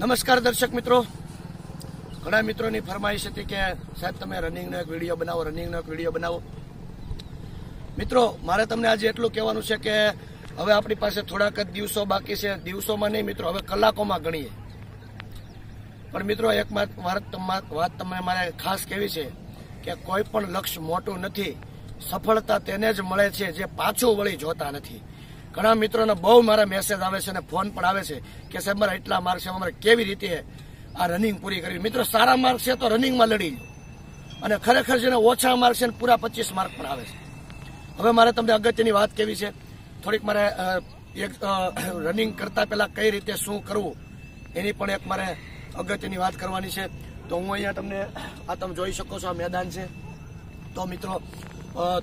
નમસ્કાર દર્શક મિત્રો. ઘણા મિત્રોની ફરમાઈશ હતી કે સાહેબ તમે રનિંગનો એક વીડિયો બનાવો રનિંગનો એક વીડિયો બનાવો. મિત્રો, મારે તમને આજે એટલું કહેવાનું છે કે હવે આપણી પાસે થોડાક જ દિવસો બાકી છે. દિવસોમાં નહીં મિત્રો, હવે કલાકોમાં ગણીએ. પણ મિત્રો, એક વાત તમને મારે ખાસ કહેવી છે કે કોઈ પણ લક્ષ્ય મોટું નથી. સફળતા તેને જ મળે છે જે પાછું વળી જોતા નથી. ઘણા મિત્રોને બહુ મારા મેસેજ આવે છે અને ફોન પણ આવે છે કે સાહેબ મારા એટલા માર્ક છે, અમારે કેવી રીતે આ રનિંગ પૂરી કરવી? મિત્રો, સારા માર્ક છે તો રનિંગમાં લડી લો અને ખરેખર જેને ઓછા માર્ક છે પૂરા પચીસ માર્ક પણ આવે છે. હવે મારે તમને અગત્યની વાત કેવી છે? થોડીક મારે એક રનિંગ કરતા પહેલા કઈ રીતે શું કરવું? એની પણ એક મારે અગત્યની વાત કરવાની છે. તો હું અહીંયા તમને, આ તમે જોઈ શકો છો, આ મેદાન છે. તો મિત્રો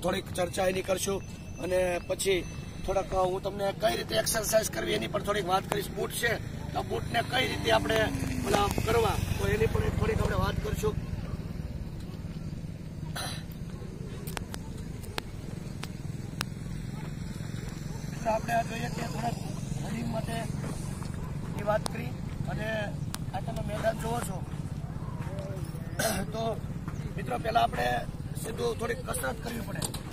થોડીક ચર્ચા એની કરશું અને પછી થોડાક હું તમને કઈ રીતે એક્સરસાઇઝ કરવી એની પણ થોડીક વાત કરીશ. બૂટ છે, તો બૂટને કઈ રીતે આપણે પેલા કરવા, તો એની પણ થોડીક આપણે વાત કરીશું. આપણે આ જોઈએ કે થોડાક રનિંગ માટે એ વાત કરી, અને આ તમે મેદાન જોવો છો. તો મિત્રો, પહેલાં આપણે સીધું થોડીક કસરત કરવી પડે.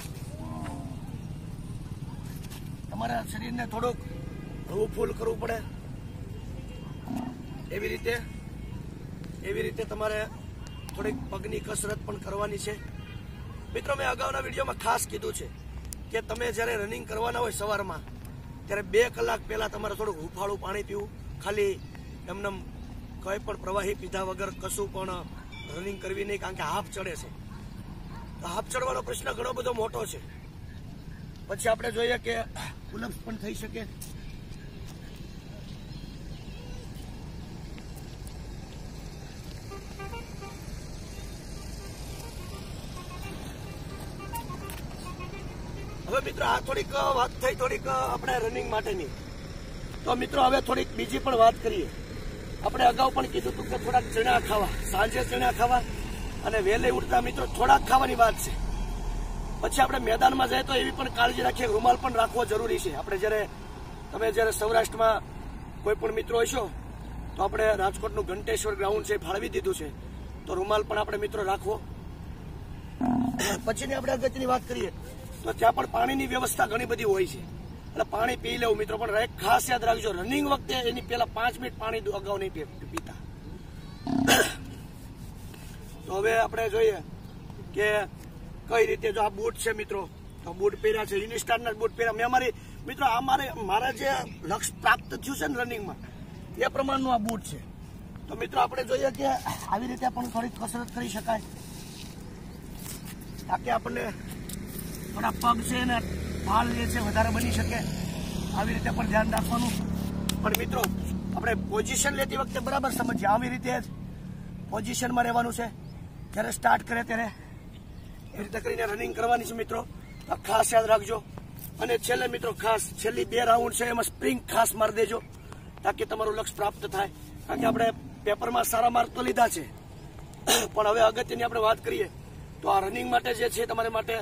તમારા શરીરને થોડુંક હળવું ફૂલ કરવું પડે. એવી રીતે એવી રીતે તમારે થોડીક પગની કસરત પણ કરવાની છે. મિત્રો, મેં અગાઉના વિડીયોમાં ખાસ કીધું છે કે તમે જ્યારે રનિંગ કરવાના હોય સવારમાં, ત્યારે બે કલાક પહેલા તમારે થોડુંક હુંફાળું પાણી પીવું. ખાલી એમને કંઈ પણ પ્રવાહી પીધા વગર કશું પણ રનિંગ કરવી નહીં, કારણ કે હાફ ચડે છે. તો હાફ ચડવાનો પ્રશ્ન ઘણો બધો મોટો છે. પછી આપણે જોઈએ કે પુલઅપ્સ પણ થઈ શકે. હવે મિત્રો, આ થોડીક વાત થઈ થોડીક આપણે રનિંગ માટેની. તો મિત્રો, હવે થોડીક બીજી પણ વાત કરીએ. આપણે અગાઉ પણ કીધું હતું કે થોડાક ચણા ખાવા. સાંજે ચણા ખાવા અને વહેલે ઉઠતા મિત્રો, થોડાક ખાવાની વાત છે. પછી આપણે મેદાનમાં જાય તો એવી પણ કાળજી રાખીએ, રૂમાલ પણ રાખવો જરૂરી છે. આપણે જ્યારે, તમે જ્યારે સૌરાષ્ટ્રમાં કોઈ પણ મિત્રો હશો, તો આપણે રાજકોટનું ઘંટેશ્વર ગ્રાઉન્ડ છે ફાળવી દીધું છે. તો રૂમાલ પણ આપણે મિત્રો રાખવો. પછીની આપણે અગત્યની વાત કરીએ, તો ત્યાં પણ પાણીની વ્યવસ્થા ઘણી બધી હોય છે. એટલે પાણી પી લેવું, મિત્રો, પણ ખાસ યાદ રાખજો, રનિંગ વખતે એની પહેલા પાંચ મિનિટ પાણી અગાઉ નહીં પીતા. તો હવે આપણે જોઈએ કે કઈ રીતે જો આ બૂટ છે મિત્રો? તો બૂટ પહેર્યા છે યુનિસ્ટારના બૂટ પહેર્યા. મેં અમારી મિત્રો, આ મારે મારા જે લક્ષ્ય પ્રાપ્ત થયું છે ને રનિંગમાં એ પ્રમાણનું આ બૂટ છે. તો મિત્રો, આપણે જોઈએ કે આવી રીતે પણ થોડીક કસરત કરી શકાય. તાકે આપણને થોડા પગ છે ને ઢાલ જે છે વધારે બની શકે. આવી રીતે પણ ધ્યાન રાખવાનું. પણ મિત્રો, આપણે પોઝિશન લેતી વખતે બરાબર સમજીએ. આવી રીતે જ પોઝિશનમાં રહેવાનું છે. જ્યારે સ્ટાર્ટ કરે ત્યારે એ રીતે કરીને રનિંગ કરવાની છે મિત્રો. ખાસ યાદ રાખજો. અને છેલ્લે મિત્રો ખાસ, છેલ્લી બે રાઉન્ડ છે, એમાં સ્પ્રિંગ ખાસ મારી દેજો, તાકી તમારું લક્ષ્ય પ્રાપ્ત થાય. કારણ કે આપણે પેપરમાં સારા માર્ક તો લીધા છે. પણ હવે અગત્યની આપણે વાત કરીએ, તો આ રનિંગ માટે જે છે, તમારા માટે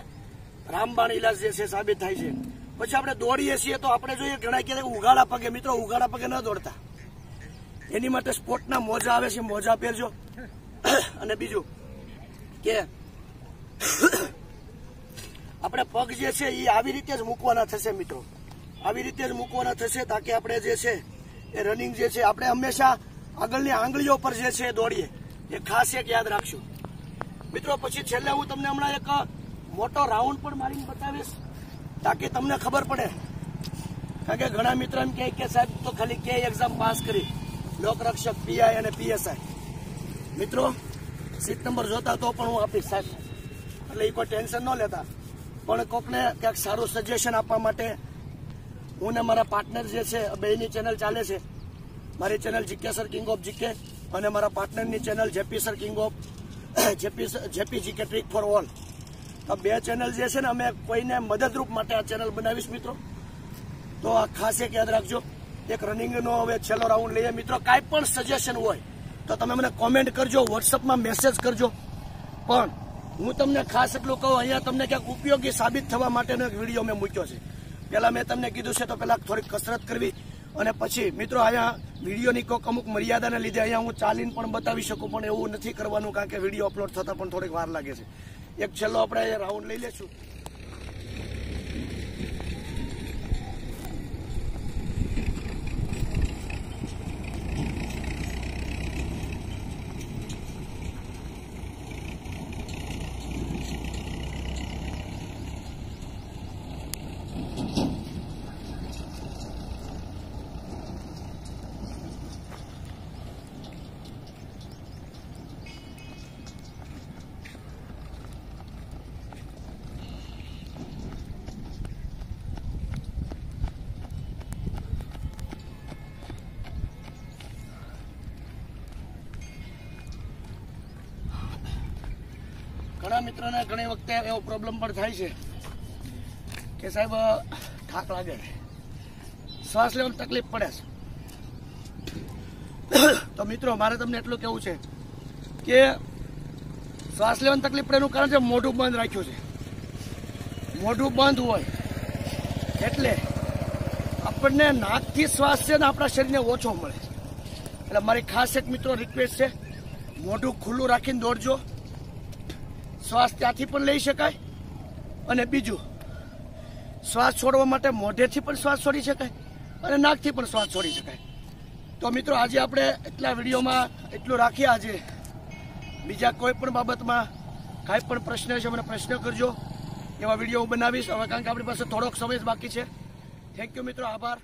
રામબાણ ઇલાજ જે છે, સાબિત થાય છે. પછી આપણે દોડીએ છીએ, તો આપણે જોઈએ ઘણા ક્યારેક ઉઘાડા પગે, મિત્રો ઉઘાડા પગે ન દોડતા. એની માટે સ્પોર્ટના મોજા આવે છે, મોજા પહેરજો. અને બીજું કે આપણે પગ જે છે એ આવી રીતે જ મૂકવાના થશે મિત્રો. આવી રીતે જ મૂકવાના થશે તાકે આપણે જે છે એ રનિંગ જે છે, આપણે હંમેશા આગળની આંગળીઓ પર જે છે દોડીએ. એ ખાસ એક યાદ રાખશું. મિત્રો, પછી છેલ્લે હું તમને હમણાં એક મોટો રાઉન્ડ પણ મારીને બતાવીશ. તાકે તમને ખબર પડે. કારણ કે ઘણા મિત્રો એમ કે સાહેબ, તો ખાલી કે એક્ઝામ પાસ કરી. લોકરક્ષક પીઆઈ અને પીએસઆઈ મિત્રો સીટ નંબર જોતા તો પણ હું આપીશ સાહેબ. એટલે એ કોઈ ટેન્શન ન લેતા. પણ કોકને ક્યાંક સારું સજેશન આપવા માટે હું ને મારા પાર્ટનર જે છે બેની ચેનલ ચાલે છે. મારી channel GK sir king of GK અને મારા પાર્ટનરની channel JP sir king of JP JP GK trick for all તો બે ચેનલ જે છે ને, અમે કોઈને મદદરૂપ માટે આ ચેનલ બનાવીશ મિત્રો. તો આ ખાસ એક યાદ રાખજો, એક રનિંગનો હવે છેલ્લો રાઉન્ડ લઈએ. મિત્રો, કાંઈ પણ સજેશન હોય, તો તમે મને કોમેન્ટ કરજો વોટ્સઅપમાં મેસેજ કરજો. પણ હું તમને ખાસ એટલું કહું, અહીંયા તમને ક્યાંક ઉપયોગી સાબિત થવા માટેનો એક વીડિયો મેં મૂક્યો છે. પહેલાં મેં તમને કીધું છે તો પહેલાં થોડીક કસરત કરવી અને પછી, મિત્રો, અહીંયા વિડીયોની કોઈક અમુક મર્યાદાને લીધે અહીંયા હું ચાલીને પણ બતાવી શકું, પણ એવું નથી કરવાનું કારણ કે વીડિયો અપલોડ થતાં પણ થોડીક વાર લાગે છે. એક છેલ્લો આપણે રાઉન્ડ લઈ લેશું. ઘણા મિત્રોને ઘણી વખતે એવો પ્રોબ્લેમ પણ થાય છે કે સાહેબ થાક લાગે. શ્વાસ લેવાની તકલીફ પડે છે. તો મિત્રો, મારે તમને એટલું કેવું છે કે શ્વાસ લેવાની તકલીફ પડે એનું કારણ છે મોઢું બંધ રાખ્યું છે. મોઢું બંધ હોય એટલે આપણને નાકથી શ્વાસ છે ને આપણા શરીરને ઓછો મળે. એટલે મારી ખાસ એક મિત્રો રિક્વેસ્ટ છે, મોઢું ખુલ્લું રાખીને દોડજો. શ્વાસ ત્યાંથી પણ લઈ શકાય અને બીજું, શ્વાસ છોડવા માટે મોઢેથી પણ શ્વાસ છોડી શકાય અને નાકથી પણ શ્વાસ છોડી શકાય. તો મિત્રો, આજે આપણે એટલા વિડીયોમાં એટલું રાખીએ. આજે બીજા કોઈ પણ બાબતમાં કાંઈ પણ પ્રશ્ન છે, મને પ્રશ્ન કરજો. એવા વીડિયો હું બનાવીશ. હવે કારણ કે આપણી પાસે થોડોક સમય બાકી છે. થેન્ક યુ મિત્રો. આભાર.